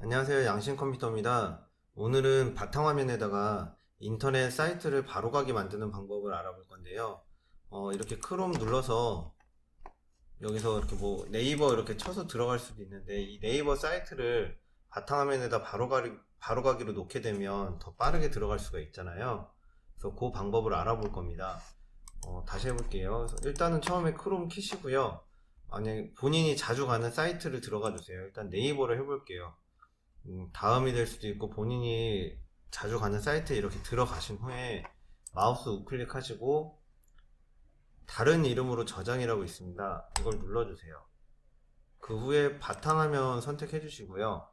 안녕하세요. 양신컴퓨터입니다. 오늘은 바탕화면에다가 인터넷 사이트를 바로가기 만드는 방법을 알아볼 건데요. 어, 이렇게 크롬 눌러서 여기서 이렇게 뭐 네이버 이렇게 쳐서 들어갈 수도 있는데 이 네이버 사이트를 바탕화면에다 바로 가기, 바로 가기로 놓게 되면 더 빠르게 들어갈 수가 있잖아요. 그래서 그 방법을 알아볼 겁니다. 어, 다시 해볼게요. 일단은 처음에 크롬 키시고요. 만약에 본인이 자주 가는 사이트를 들어가 주세요. 일단 네이버를 해볼게요. 음, 다음이 될 수도 있고 본인이 자주 가는 사이트에 이렇게 들어가신 후에 마우스 우클릭 하시고 다른 이름으로 저장이라고 있습니다. 이걸 눌러주세요. 그 후에 바탕화면 선택해 주시고요.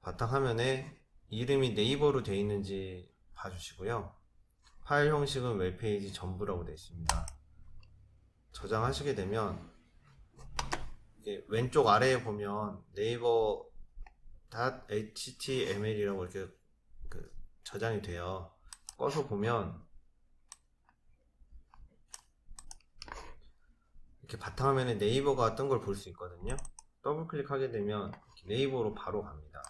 바탕화면에 이름이 네이버로 되어 있는지 봐주시고요. 파일 형식은 웹페이지 전부라고 되어 있습니다. 저장하시게 되면 왼쪽 아래에 보면 네이버 .html이라고 이렇게 그 저장이 돼요. 꺼서 보면 이렇게 바탕화면에 네이버가 뜬걸볼 수 있거든요. 더블 클릭하게 되면 네이버로 바로 갑니다.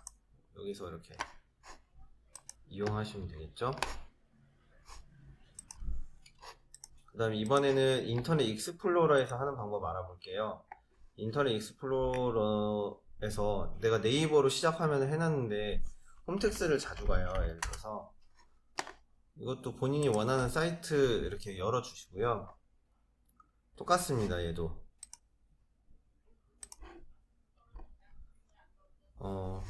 여기서 이렇게 이용하시면 되겠죠. 그 다음에 이번에는 인터넷 익스플로러에서 하는 방법 알아볼게요. 인터넷 익스플로러 에서 내가 네이버로 시작하면 해놨는데 홈택스를 자주 가요. 예를 들어서 이것도 본인이 원하는 사이트 이렇게 열어주시고요. 똑같습니다. 얘도 어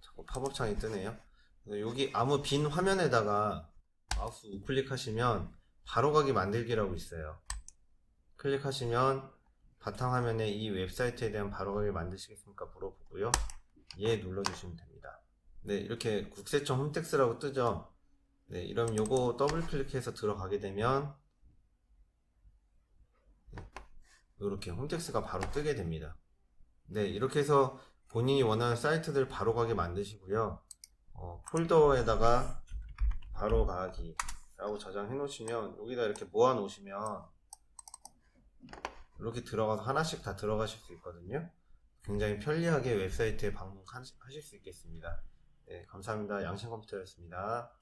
자꾸 팝업창이 뜨네요. 그래서 여기 아무 빈 화면에다가 마우스 우클릭 하시면 바로 가기 만들기라고 있어요. 클릭하시면 바탕화면에 이 웹사이트에 대한 바로가기 만드시겠습니까? 물어보고요. 예 눌러주시면 됩니다. 네, 이렇게 국세청 홈택스라고 뜨죠? 네, 이러면 요거 더블 클릭해서 들어가게 되면 이렇게 홈택스가 바로 뜨게 됩니다. 네, 이렇게 해서 본인이 원하는 사이트들 바로 가게 만드시고요. 어, 폴더에다가 바로 가기 라고 저장해 놓으시면 여기다 이렇게 모아 놓으시면 이렇게 들어가서 하나씩 다 들어가실 수 있거든요. 굉장히 편리하게 웹사이트에 방문하실 수 있겠습니다. 네, 감사합니다. 양신컴퓨터였습니다.